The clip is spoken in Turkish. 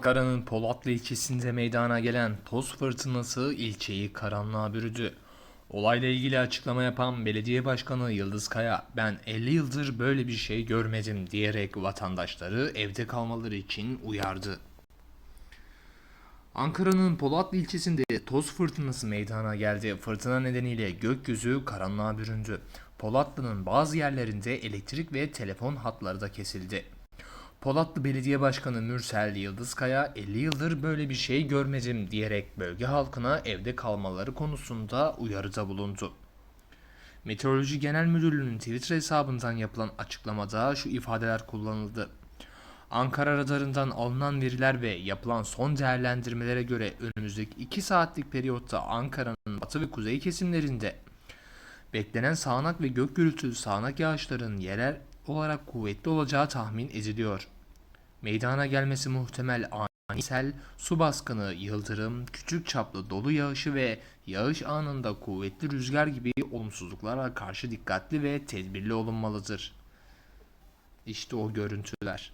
Ankara'nın Polatlı ilçesinde meydana gelen toz fırtınası ilçeyi karanlığa bürüdü. Olayla ilgili açıklama yapan belediye başkanı Yıldız Kaya, ben 50 yıldır böyle bir şey görmedim diyerek vatandaşları evde kalmaları için uyardı. Ankara'nın Polatlı ilçesinde toz fırtınası meydana geldi. Fırtına nedeniyle gökyüzü karanlığa büründü. Polatlı'nın bazı yerlerinde elektrik ve telefon hatları da kesildi. Polatlı Belediye Başkanı Mürsel Yıldızkaya 50 yıldır böyle bir şey görmedim diyerek bölge halkına evde kalmaları konusunda uyarıda bulundu. Meteoroloji Genel Müdürlüğü'nün Twitter hesabından yapılan açıklamada şu ifadeler kullanıldı. Ankara radarından alınan veriler ve yapılan son değerlendirmelere göre önümüzdeki 2 saatlik periyotta Ankara'nın batı ve kuzey kesimlerinde beklenen sağanak ve gök gürültülü sağanak yağışların yerel olarak kuvvetli olacağı tahmin ediliyor. Meydana gelmesi muhtemel ani sel, su baskını, yıldırım, küçük çaplı dolu yağışı ve yağış anında kuvvetli rüzgar gibi olumsuzluklara karşı dikkatli ve tedbirli olunmalıdır. İşte o görüntüler.